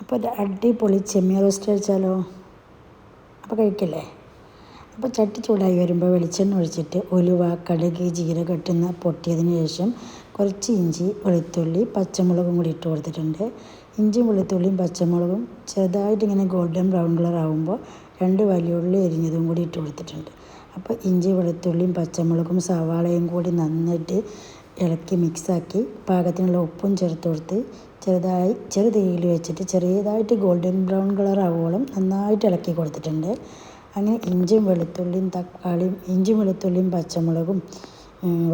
അപ്പോൾ ഒരു അടിപൊളി ചെമ്മീൻ റോസ്റ്റ് കഴിച്ചാലോ? അപ്പോൾ കഴിക്കല്ലേ? അപ്പോൾ ചട്ടി ചൂടായി വരുമ്പോൾ വെളിച്ചെണ്ണ ഒഴിച്ചിട്ട് ഉലുവ കടുക് ജീരകം ഇട്ടുന്ന പൊട്ടിയതിന് ശേഷം കുറച്ച് ഇഞ്ചി വെളുത്തുള്ളി പച്ചമുളകും കൂടി ഇട്ട് കൊടുത്തിട്ടുണ്ട്. ഇഞ്ചിയും വെളുത്തുള്ളിയും പച്ചമുളകും ചെറുതായിട്ട് ഇങ്ങനെ ഗോൾഡൻ ബ്രൗൺ കളർ ആകുമ്പോൾ രണ്ട് വലിയ ഉള്ളി എരിഞ്ഞതും കൂടി ഇട്ട് കൊടുത്തിട്ടുണ്ട്. അപ്പോൾ ഇഞ്ചി വെളുത്തുള്ളിയും പച്ചമുളകും സവാളയും കൂടി നന്നായിട്ട് ഇളക്കി മിക്സാക്കി പാകത്തിനുള്ള ഉപ്പും ചേർത്ത് കൊടുത്ത് ചെറുതായി ചെറു തീയിൽ വെച്ചിട്ട് ചെറിയതായിട്ട് ഗോൾഡൻ ബ്രൗൺ കളർ ആവോളം നന്നായിട്ട് ഇളക്കി കൊടുത്തിട്ടുണ്ട്. അങ്ങനെ ഇഞ്ചിയും വെളുത്തുള്ളിയും തക്കാളിയും ഇഞ്ചിയും വെളുത്തുള്ളിയും പച്ചമുളകും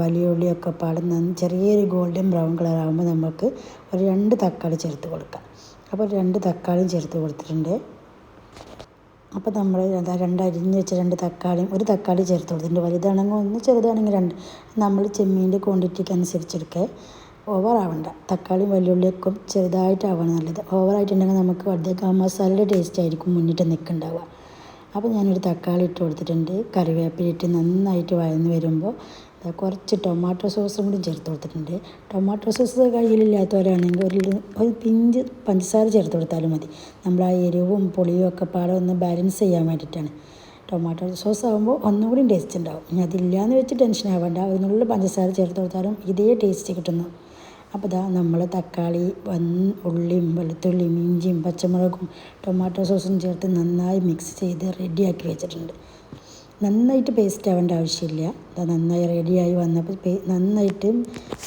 വലിയ ഉള്ളിയൊക്കെ പാടും ചെറിയൊരു ഗോൾഡൻ ബ്രൗൺ കളർ ആകുമ്പോൾ നമുക്ക് ഒരു രണ്ട് തക്കാളി ചേർത്ത് കൊടുക്കാം. അപ്പോൾ രണ്ട് തക്കാളിയും ചേർത്ത് കൊടുത്തിട്ടുണ്ട്. അപ്പോൾ നമ്മൾ എന്താ രണ്ട് അരിഞ്ഞ് വെച്ച രണ്ട് തക്കാളിയും ഒരു തക്കാളി ചേർത്ത് കൊടുത്തിട്ടുണ്ട് വലുതാണെങ്കിൽ ഒന്ന് ചെറുതാണെങ്കിൽ രണ്ട്. നമ്മൾ ചെമ്മീന്റെ ക്വാണ്ടിറ്റിക്ക് അനുസരിച്ചെടുക്കുക ഓവർ ആവണ്ട. തക്കാളിയും വലിയുള്ളിയൊക്കെ ചെറുതായിട്ടാവണം നല്ലത്. ഓവറായിട്ടുണ്ടെങ്കിൽ നമുക്ക് ആ മസാലയുടെ ടേസ്റ്റ് ആയിരിക്കും മുന്നിട്ട് നിൽക്കുന്നുണ്ടാവുക. അപ്പോൾ ഞാനൊരു തക്കാളി ഇട്ട് കൊടുത്തിട്ടുണ്ട്. കറിവേപ്പില ഇട്ട് നന്നായിട്ട് വഴന്ന് വരുമ്പോൾ കുറച്ച് ടൊമാറ്റോ സോസും കൂടി ചേർത്ത് കൊടുത്തിട്ടുണ്ട്. ടൊമാറ്റോ സോസ് കയ്യിലില്ലാത്തവരാണെങ്കിൽ ഒരു ഒരു പിഞ്ച് പഞ്ചസാര ചേർത്ത് കൊടുത്താലും മതി. നമ്മൾ ആ എരിവും പുളിയും ഒക്കെ പാടെ ഒന്ന് ബാലൻസ് ചെയ്യാൻ വേണ്ടിയിട്ടാണ്. ടൊമാറ്റോ സോസ് ആകുമ്പോൾ ഒന്നുകൂടി ടേസ്റ്റ് ഉണ്ടാവും. ഇനി അതില്ലാന്ന് വെച്ച് ടെൻഷൻ ആവേണ്ട. അതിനുള്ള പഞ്ചസാര ചേർത്ത് കൊടുത്താലും ഇതേ ടേസ്റ്റ് കിട്ടുന്നു. അപ്പോൾ ഇതാ നമ്മൾ തക്കാളി ഉള്ളിയും വെളുത്തുള്ളിയും ഇഞ്ചിയും പച്ചമുളകും ടൊമാറ്റോ സോസും ചേർത്ത് നന്നായി മിക്സ് ചെയ്ത് റെഡിയാക്കി വെച്ചിട്ടുണ്ട്. നന്നായിട്ട് പേസ്റ്റ് ആവേണ്ട ആവശ്യമില്ല. അതാ നന്നായി റെഡിയായി വന്നപ്പോൾ നന്നായിട്ട്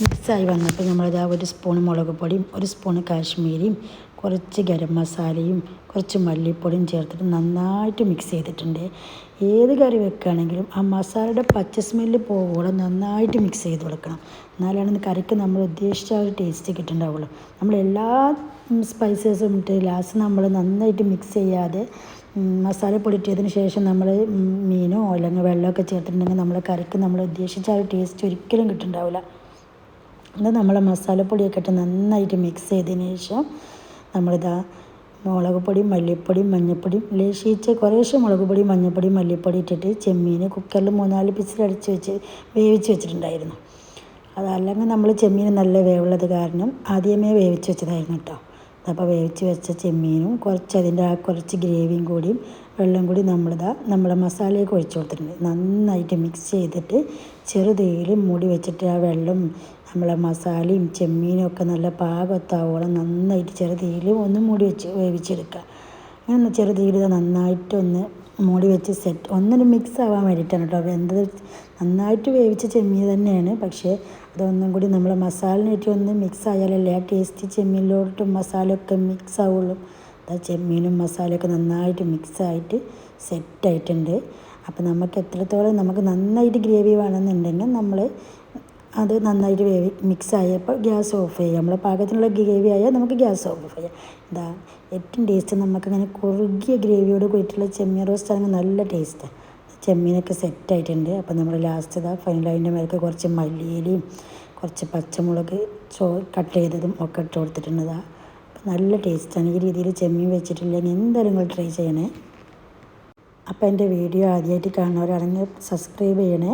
മിക്സായി വന്നപ്പോൾ നമ്മളിതാ ഒരു സ്പൂൺ മുളക് പൊടിയും ഒരു സ്പൂൺ കാശ്മീരിയും കുറച്ച് ഗരം മസാലയും കുറച്ച് മല്ലിപ്പൊടിയും ചേർത്തിട്ട് നന്നായിട്ട് മിക്സ് ചെയ്തിട്ടുണ്ട്. ഏത് കറി വെക്കുകയാണെങ്കിലും ആ മസാലയുടെ പച്ച സ്മെല്ല് പോകോളം നന്നായിട്ട് മിക്സ് ചെയ്ത് കൊടുക്കണം. എന്നാലാണ് കറിക്ക് നമ്മൾ ഉദ്ദേശിച്ച ഒരു ടേസ്റ്റ് കിട്ടുന്നുണ്ടാവുള്ളൂ. നമ്മൾ എല്ലാ സ്പൈസസും ഇട്ട് ലാസ്റ്റ് നമ്മൾ നന്നായിട്ട് മിക്സ് ചെയ്യാതെ മസാല പൊടിറ്റിയതിന് ശേഷം നമ്മൾ മീനോ അല്ലെങ്കിൽ വെള്ളമൊക്കെ ചേർത്തിട്ടുണ്ടെങ്കിൽ നമ്മൾ കറിക്ക് നമ്മൾ ഉദ്ദേശിച്ച ആ ഒരു ടേസ്റ്റ് ഒരിക്കലും കിട്ടുന്നുണ്ടാവില്ല. ഇത് നമ്മൾ മസാലപ്പൊടിയൊക്കെ ഇട്ട് നന്നായിട്ട് മിക്സ് ചെയ്തതിന് ശേഷം നമ്മളിതാ മുളക് പൊടി മല്ലിപ്പൊടിയും മഞ്ഞൾപ്പൊടിയും ലേശിച്ച് കുറേശ്ശെ മുളക് പൊടിയും മഞ്ഞൾപ്പൊടിയും മല്ലിപ്പൊടി ഇട്ടിട്ട് ചെമ്മീൻ കുക്കറിൽ മൂന്നാൽ പിസിൽ അടിച്ച് വെച്ച് വേവിച്ച് വെച്ചിട്ടുണ്ടായിരുന്നു. അതല്ലെങ്കിൽ നമ്മൾ ചെമ്മീൻ നല്ല വേവുള്ളത് കാരണം ആദ്യമേ വേവിച്ച് വെച്ചതായിരുന്നു കേട്ടോ. അപ്പോൾ വേവിച്ച് വെച്ച ചെമ്മീനും കുറച്ച് അതിന്റെ ആ കുറച്ച് ഗ്രേവിയും കൂടിയും വെള്ളം കൂടി നമ്മളിതാ നമ്മുടെ മസാലയൊക്കെ ഒഴിച്ചു കൊടുത്തിട്ടുണ്ട്. നന്നായിട്ട് മിക്സ് ചെയ്തിട്ട് ചെറുതീയിൽ മൂടി വെച്ചിട്ട് ആ വെള്ളം നമ്മളെ മസാലയും ചെമ്മീനും ഒക്കെ നല്ല പാകത്താവോളം നന്നായിട്ട് ചെറുതീയിൽ ഒന്ന് മൂടി വെച്ച് വേവിച്ചെടുക്കുക. അങ്ങനെ ചെറുതീയിൽ നന്നായിട്ടൊന്ന് മൂടി വെച്ച് സെറ്റ് ഒന്നൊരു മിക്സ് ആവാൻ വേണ്ടിയിട്ടാണ് കേട്ടോ. വെന്തത് നന്നായിട്ട് വേവിച്ച ചെമ്മീൻ തന്നെയാണ്. പക്ഷേ അതൊന്നും കൂടി നമ്മളെ മസാലനായിട്ട് ഒന്ന് മിക്സ് ആയാലല്ലേ ആ ടേസ്റ്റ് ചെമ്മീനിലോട്ടും മസാലയൊക്കെ മിക്സ് ആവുള്ളൂ. അതാ ചെമ്മീനും മസാലയൊക്കെ നന്നായിട്ട് മിക്സായിട്ട് സെറ്റായിട്ടുണ്ട്. അപ്പോൾ നമുക്ക് എത്രത്തോളം നമുക്ക് നന്നായിട്ട് ഗ്രേവി വേണമെന്നുണ്ടെങ്കിൽ നമ്മൾ അത് നന്നായിട്ട് വേവി മിക്സ് ആയപ്പോൾ ഗ്യാസ് ഓഫ് ചെയ്യാം. നമ്മളെ പാകത്തിനുള്ള ഗ്രേവി ആയാൽ നമുക്ക് ഗ്യാസ് ഓഫ് ചെയ്യാം. ഇതാ ഏറ്റവും ടേസ്റ്റ് നമുക്കങ്ങനെ കുറുകിയ ഗ്രേവിയോട് കൂടിയിട്ടുള്ള ചെമ്മീൻ റോസ്റ്റ് ആണെങ്കിൽ നല്ല ടേസ്റ്റാണ് ചെമ്മീനൊക്കെ സെറ്റായിട്ടുണ്ട്. അപ്പോൾ നമ്മൾ ലാസ്റ്റ് ഇതാ ഫൈനലതിന്റെ മേലേക്ക് കുറച്ച് മല്ലിയിലയും കുറച്ച് പച്ചമുളക് ചോ കട്ട് ചെയ്തതും ഒക്കെ ഇട്ട് കൊടുത്തിട്ടുണ്ട് ഇതാ അപ്പോൾ നല്ല ടേസ്റ്റാണ് ഈ രീതിയിൽ ചെമ്മീൻ വെച്ചിട്ടില്ലെങ്കിൽ എന്തായാലും നിങ്ങൾ ട്രൈ ചെയ്യണേ. അപ്പോൾ എന്റെ വീഡിയോ ആദ്യമായിട്ട് കാണുന്നവരാണെങ്കിൽ സബ്സ്ക്രൈബ് ചെയ്യണേ.